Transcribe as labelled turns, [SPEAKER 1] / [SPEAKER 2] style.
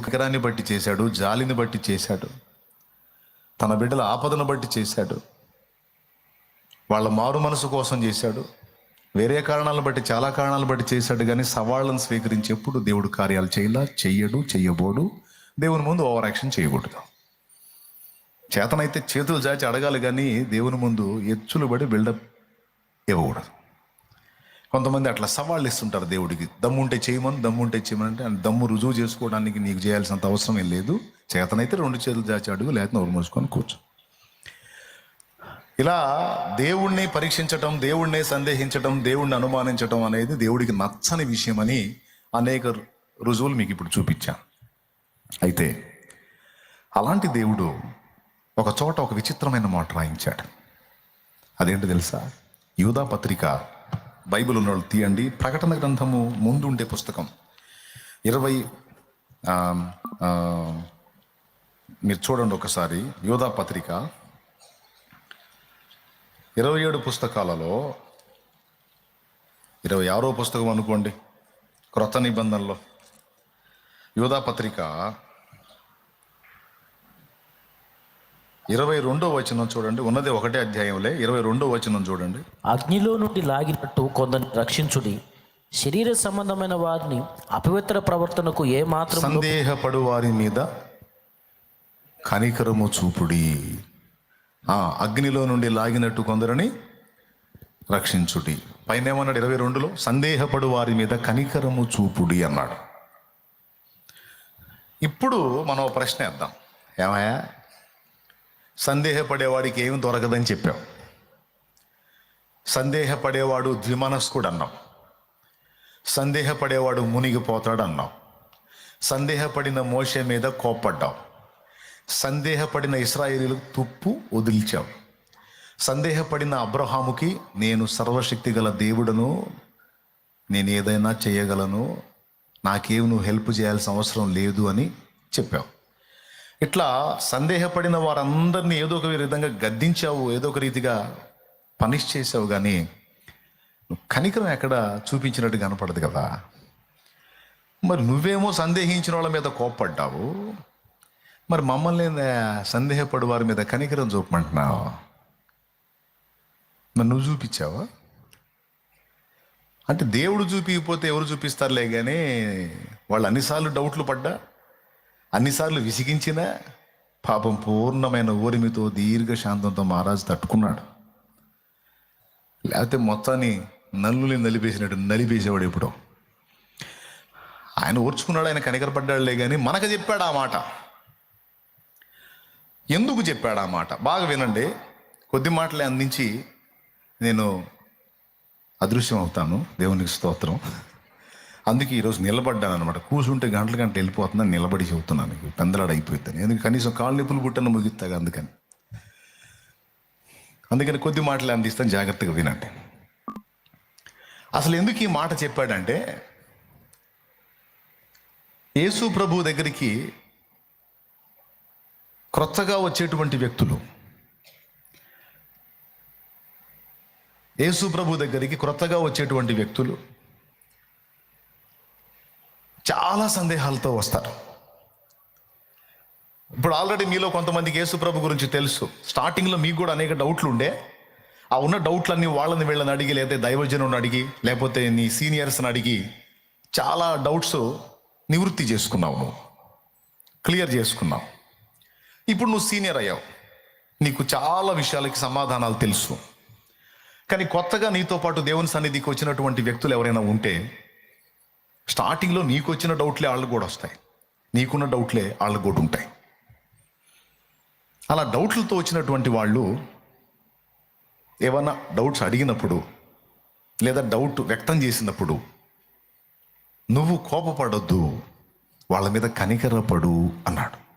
[SPEAKER 1] కరాన్ని బట్టి చేశాడు జాలిని బట్టి చేశాడు తన బిడ్డల ఆపదను బట్టి చేశాడు వాళ్ళ మారు మనసు కోసం చేశాడు వేరే కారణాలను బట్టి చాలా కారణాలను బట్టి చేశాడు కానీ సవాళ్ళను స్వీకరించి ఎప్పుడు దేవుడు కార్యాలు చేయలా చెయ్యడు చెయ్యబోడు. దేవుని ముందు ఓవర్ యాక్షన్ చేయకూడదు. చేతనైతే చేతులు చాచి అడగాలి కానీ దేవుని ముందు ఎచ్చులు పడి బిల్డప్ ఇవ్వకూడదు. కొంతమంది అట్లా సవాళ్ళు ఇస్తుంటారు దేవుడికి. దమ్ముంటే చేయమని దమ్ముంటే చేయమని అంటే దమ్ము రుజువు చేసుకోవడానికి నీకు చేయాల్సినంత అవసరం ఏం లేదు. చేతనైతే రెండు చేతులు చాచి అడుగు లేకపోతే నోరు మూసుకొని కూర్చో. ఇలా దేవుణ్ణి పరీక్షించటం దేవుణ్ణి సందేహించటం దేవుణ్ణి అనుమానించటం అనేది దేవుడికి నచ్చని విషయమని అనేక రుజువులు మీకు ఇప్పుడు చూపించాను అయితే అలాంటి దేవుడు ఒక చోట ఒక విచిత్రమైన మాట రాయించాడు. అదేంటి తెలుసా? యూదా పత్రిక బైబిల్ ఉన్న వాళ్ళు తీయండి. ప్రకటన గ్రంథము ముందు ఉండే పుస్తకం. ఇరవై మీరు చూడండి ఒకసారి. యోధా పత్రిక. ఇరవై ఏడు పుస్తకాలలో ఇరవై ఆరో పుస్తకం అనుకోండి. క్రొత్త నిబంధనలో. యోధా పత్రిక ఇరవై రెండో వచనం చూడండి. ఉన్నది ఒకటే అధ్యాయంలే. ఇరవై రెండో వచనం చూడండి.
[SPEAKER 2] అగ్నిలో నుండి లాగినట్టు కొందరిని రక్షించుడి. శరీర సంబంధమైన వారిని అపవిత్ర ప్రవర్తనకు ఏ మాత్రం
[SPEAKER 1] సందేహపడు వారి మీద కనికరము చూపుడి. ఆ అగ్నిలో నుండి లాగినట్టు కొందరిని రక్షించుడి. పైన ఏమన్నాడు ఇరవై రెండులో సందేహపడు వారి మీద కనికరము చూపుడి అన్నాడు. ఇప్పుడు మనం ప్రశ్న వేద్దాం. ఏమయ్యా? సందేహపడేవాడికి ఏమి దొరకదని చెప్పాం. సందేహపడేవాడు ద్విమనస్కుడు అన్నాం సందేహపడేవాడు మునిగిపోతాడు అన్నాం సందేహపడిన మోషే మీద కోప్పడ్డాం. సందేహపడిన ఇస్రాయేలీలకు తుప్పు వదిల్చాం. సందేహపడిన అబ్రహాముకి నేను సర్వశక్తి గల దేవుడను నేను ఏదైనా చేయగలను నాకేం నువ్వు హెల్ప్ చేయాల్సిన అవసరం లేదు అని చెప్పావు ఇట్లా సందేహపడిన వారందరినీ ఏదో ఒక విధంగా గద్దించావు ఏదో ఒక రీతిగా పనిష్ చేసావు కానీ కనికరం ఎక్కడ చూపించినట్టు కనపడదు కదా. మరి నువ్వేమో సందేహించిన వాళ్ళ మీద కోప్పడ్డావు. మరి మమ్మల్ని సందేహపడి వారి మీద కనికరం చూపమంటున్నావు. మరి నువ్వు చూపించావా? అంటే దేవుడు చూపించకపోతే ఎవరు చూపిస్తారులే కానీ వాళ్ళు అన్నిసార్లు డౌట్లు పడ్డా? అన్నిసార్లు విసిగించినా పాపం పూర్ణమైన ఓరిమితో దీర్ఘ శాంతంతో మహారాజు తట్టుకున్నాడు. లేకపోతే మొత్తాన్ని నల్లుని నలిపేసినట్టు నలిపేసేవాడు ఎప్పుడో. ఆయన ఓర్చుకున్నాడు ఆయన కనికరపడ్డాడులే కానీ మనకు చెప్పాడు ఆ మాట. ఎందుకు చెప్పాడు ఆ మాట? బాగా వినండి. కొద్ది మాటలే అందించి నేను అదృశ్యం అవుతాను దేవునికి స్తోత్రం. అందుకే ఈరోజు నిలబడ్డాను అనమాట కూర్చుంటే గంటల గంట వెళ్ళిపోతుందని నిలబడి చెబుతున్నాను పెందలాడు అయిపోతుంది ఎందుకు? కనీసం కాళ్ళు నిప్పులు పుట్టను ముగిస్తాగా అందుకని. అందుకని కొద్ది మాటలు అందిస్తాను జాగ్రత్తగా వినండి. అసలు ఎందుకు ఈ మాట చెప్పాడంటే యేసు ప్రభు దగ్గరికి క్రొత్తగా వచ్చేటువంటి వ్యక్తులు. యేసు ప్రభు దగ్గరికి క్రొత్తగా వచ్చేటువంటి వ్యక్తులు. చాలా సందేహాలతో వస్తారు. ఇప్పుడు ఆల్రెడీ మీలో కొంతమందికి యేసుప్రభు గురించి తెలుసు. స్టార్టింగ్లో మీకు కూడా అనేక డౌట్లు ఉండే ఆ ఉన్న డౌట్లన్నీ వాళ్ళని వీళ్ళని అడిగి లేకపోతే దైవజనుని అడిగి లేకపోతే నీ సీనియర్స్ని అడిగి చాలా డౌట్స్ నివృత్తి చేసుకున్నావు నువ్వు. క్లియర్ చేసుకున్నావు. ఇప్పుడు నువ్వు సీనియర్ అయ్యావు. నీకు చాలా విషయాలకి సమాధానాలు తెలుసు. కానీ కొత్తగా నీతో పాటు దేవుని సన్నిధికి వచ్చినటువంటి వ్యక్తులు ఎవరైనా ఉంటే స్టార్టింగ్లో నీకు వచ్చిన డౌట్లే వాళ్ళకు కూడా వస్తాయి. నీకున్న డౌట్లే వాళ్ళకు కూడా ఉంటాయి. అలా డౌట్లతో వచ్చినటువంటి వాళ్ళు ఏమన్నా డౌట్స్ అడిగినప్పుడు లేదా డౌట్ వ్యక్తం చేసినప్పుడు నువ్వు కోపపడొద్దు వాళ్ళ మీద కనికరపడు అన్నాడు.